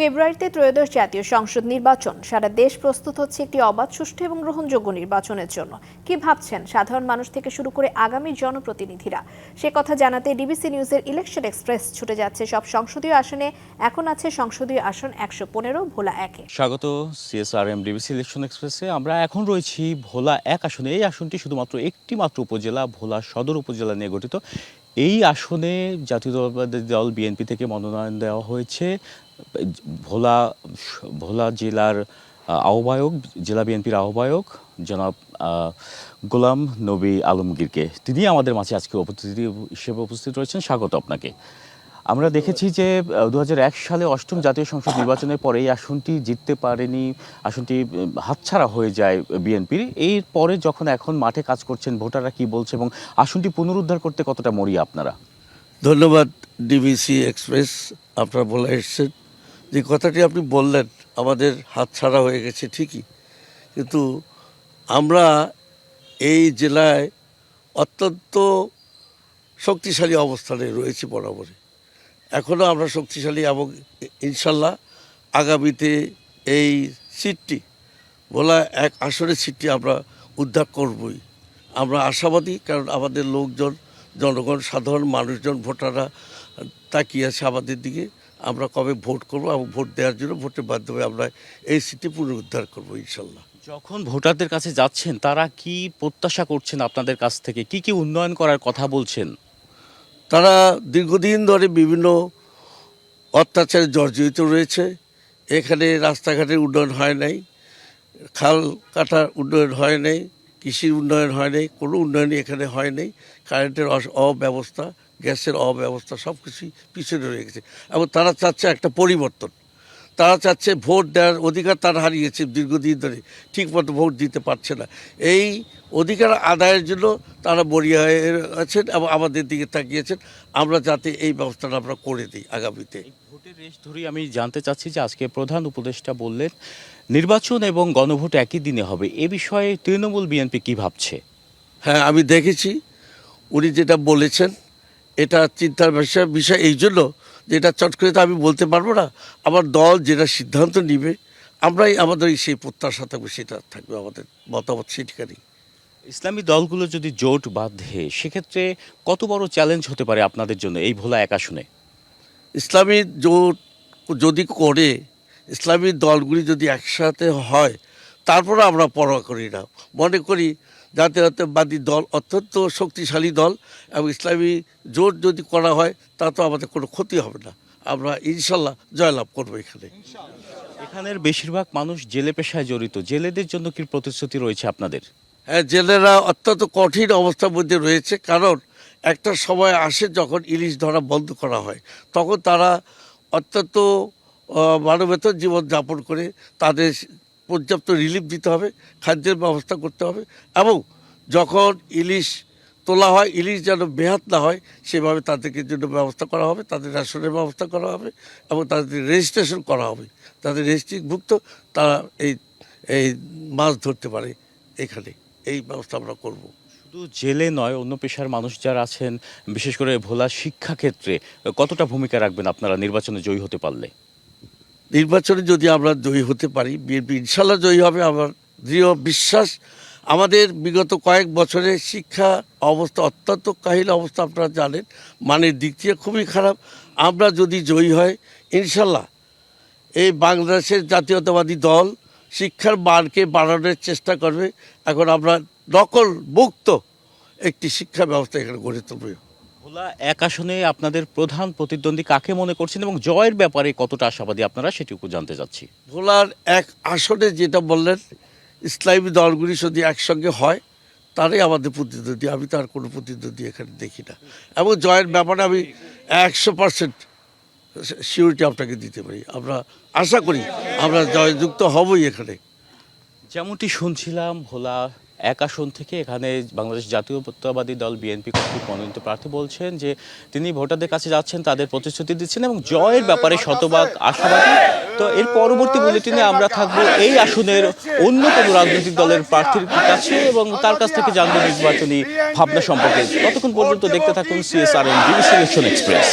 ফেব্রুয়ারিতে ত্রয়োদশ জাতীয় সংসদ নির্বাচন। সারা দেশ প্রস্তুত হচ্ছে একটি অবাধ, সুষ্ঠু এবং গ্রহণযোগ্য নির্বাচনের জন্য। কি ভাবছেন সাধারণ মানুষ থেকে শুরু করে আগামী জনপ্রতিনিধিরা? সে কথা জানাতে ডিবিসি নিউজের ইলেকশন এক্সপ্রেস ছুটে যাচ্ছে সব সংসদীয় আসনে। এখন আছে সংসদীয় আসন একশো পনেরো, ভোলা একে। স্বাগত সিএসআরএম ডিবিসি ইলেকশন এক্সপ্রেসে। আমরা এখন রয়েছি ভোলা এক আসনে। এই আসনটি শুধুমাত্র একটি মাত্র উপজেলা, ভোলা সদর উপজেলা নিয়ে গঠিত। এই আসনে জাতীয় দল বিএনপি থেকে মনোনয়ন দেওয়া হয়েছে। ভোলা ভোলা জেলার আহ্বায়ক, জেলা বিএনপির আহ্বায়ক জনাব গোলাম নবী আলমগীরকে। তিনি আমাদের মাঝে আজকে উপস্থিতি হিসেবে উপস্থিত রয়েছেন। স্বাগত আপনাকে। আমরা দেখেছি যে দু হাজার এক সালে অষ্টম জাতীয় সংসদ নির্বাচনের পরে এই আসনটি জিততে পারেনি, আসনটি হাতছাড়া হয়ে যায় বিএনপির। এর পরে যখন এখন মাঠে কাজ করছেন ভোটাররা কি বলছে এবং আসনটি পুনরুদ্ধার করতে কতটা মরিয়া আপনারা? ধন্যবাদ, ডিবিসি এক্সপ্রেস। আপনারা বলে এসছেন যে, কথাটি আপনি বললেন, আমাদের হাত ছাড়া হয়ে গেছে ঠিকই। কিন্তু আমরা এই জেলায় অত্যন্ত শক্তিশালী অবস্থানে রয়েছি বরাবরে এখনও আমরা শক্তিশালী এবং ইনশাল্লাহ আগামীতে এই সিটটি বলা এক আসনের সিটটি আমরা উদ্ধার করবই। আমরা আশাবাদী কারণ আমাদের লোকজন, জনগণ, সাধারণ মানুষজন, ভোটাররা তাকিয়ে আছে আমাদের দিকে। আমরা কবে ভোট করব এবং ভোট দেওয়ার জন্য ভোটের মাধ্যমে আমরা এই সিটটি পুনরুদ্ধার করব ইনশাল্লাহ। যখন ভোটারদের কাছে যাচ্ছেন, তারা কি প্রত্যাশা করছেন আপনাদের কাছ থেকে? কি কি উন্নয়ন করার কথা বলছেন? তারা দীর্ঘদিন ধরে বিভিন্ন অত্যাচারে জর্জরিত রয়েছে। এখানে রাস্তাঘাটের উন্নয়ন হয় নাই, খাল কাটার উন্নয়ন হয় নাই, কৃষির উন্নয়ন হয় নাই, কোনো উন্নয়নই এখানে হয় নাই। কারেন্টের অব্যবস্থা, গ্যাসের অব্যবস্থা সব কিছুই পিছনে রয়ে গেছে। এবং তারা চাচ্ছে একটা পরিবর্তন। তারা চাচ্ছে ভোট দেওয়ার অধিকার তারা হারিয়েছে দীর্ঘদিন ধরে। ঠিকমতো ভোট দিতে পারছে না। এই অধিকার আদায়ের জন্য তারা বরিয়া হয়ে আছেন এবং আমাদের দিকে তাকিয়েছেন। আমরা যাতে এই ব্যবস্থাটা আমরা করে দিই আগামীতে। ভোটের রেশ ধরেই আমি জানতে চাচ্ছি যে আজকে প্রধান উপদেষ্টা বললেন নির্বাচন এবং গণভোট একই দিনে হবে। এ বিষয়ে তৃণমূল বিএনপি কি ভাবছে? হ্যাঁ আমি দেখেছি। উনি যেটা বলেছেন এটা চিন্তার বিষয় বিষয় এই জন্য যেটা চট করে তো আমি বলতে পারব না আমার দল যেটা সিদ্ধান্ত নিবে আমরাই আমাদের সেই প্রত্যাশা থাকবে সেটা থাকবে আমাদের মতামত সেটিকারই ইসলামী দলগুলো যদি জোট বাঁধে সেক্ষেত্রে কত বড় চ্যালেঞ্জ হতে পারে আপনাদের জন্য এই ভোলা এক আসনে ইসলামী জোট যদি করে ইসলামী দলগুলি যদি একসাথে হয় তারপরে আমরা পরোয়া করি না। মনে করি জাতীয়তাবাদী দল অত্যন্ত শক্তিশালী দল এবং ইসলামী জোট যদি করা হয় তা তো আমাদের কোনো ক্ষতি হবে না। আমরা ইনশাল্লাহ জয়লাভ করব এখানে। এখানের বেশিরভাগ মানুষ জেলে পেশায় জড়িত। জেলেদের জন্য কি প্রতিশ্রুতি রয়েছে আপনাদের? হ্যাঁ জেলেরা অত্যন্ত কঠিন অবস্থার মধ্যে রয়েছে কারণ একটা সময় আসে যখন ইলিশ ধরা বন্ধ করা হয়। তখন তারা অত্যন্ত মানবেতর জীবনযাপন করে তাদের পর্যাপ্ত রিলিফ দিতে হবে, খাদ্যের ব্যবস্থা করতে হবে এবং যখন ইলিশ তোলা হয়, ইলিশ যেন বেহাত না হয়, সেভাবে তাদেরকে জন্য ব্যবস্থা করা হবে, তাদের রেশনের ব্যবস্থা করা হবে এবং তাদের রেজিস্ট্রেশন করা হবে। তাদের রেজিস্ট্রিভুক্ত তারা এই এই মাছ ধরতে পারে এখানে। এই ব্যবস্থা আমরা করব। শুধু জেলে নয়, অন্য পেশার মানুষ যারা আছেন, বিশেষ করে ভোলা শিক্ষাক্ষেত্রে, কতটা ভূমিকা রাখবেন আপনারা নির্বাচনে জয়ী হতে পারলে? নির্বাচনে যদি আমরা জয়ী হতে পারি, বিএনপি ইনশাল্লাহ জয়ী হবে। আমার দৃঢ় বিশ্বাস, আমাদের বিগত কয়েক বছরে শিক্ষা অবস্থা অত্যন্ত কাহিল অবস্থা, আপনারা জানেন। মানের দিক থেকে খুবই খারাপ। আমরা যদি জয়ী হয়, ইনশাল্লাহ এই বাংলাদেশের জাতীয়তাবাদী দল শিক্ষার মানকে বাড়ানোর চেষ্টা করবে। এখন আমরা নকল মুক্ত একটি শিক্ষা ব্যবস্থা এখানে গড়ে তুলবে। ভোলা এক আসনে আপনাদের প্রধান প্রতিদ্বন্দ্বী কাকে মনে করছেন এবং জয়ের ব্যাপারে কতটা আশাবাদী আপনারা সেটুকু জানতে চাচ্ছি। ভোলার এক আসনে যেটা বললেন ইসলামী দলগুলি যদি একসঙ্গে হয় তারাই আমাদের প্রতিদ্বন্দ্বী। আমি তার কোনো প্রতিদ্বন্দ্বী এখানে দেখি না। এবং জয়ের ব্যাপারে আমি একশো পার্সেন্ট সিউরিটি আপনাকে দিতে পারি। আমরা আশা করি আমরা জয়যুক্ত হবই এখানে। যেমনটি শুনছিলাম ভোলা এক আসন থেকে এখানে বাংলাদেশ জাতীয়তাবাদী দল বিএনপি কর্তৃক মনোনীত প্রার্থী বলছেন যে তিনি ভোটারদের কাছে যাচ্ছেন, তাদের প্রতিশ্রুতি দিচ্ছেন এবং জয়ের ব্যাপারে শতভাগ আশাবাদী। তো এর পরবর্তী বুলেটিনে আমরা থাকব এই আসনের অন্য কোনো রাজনৈতিক দলের প্রার্থীর কাছে এবং তার কাছ থেকে জানব নির্বাচনী ভাবনা সম্পর্কে। ততক্ষণ পর্যন্ত দেখতে থাকুন সিএসআর ইলেকশন এক্সপ্রেস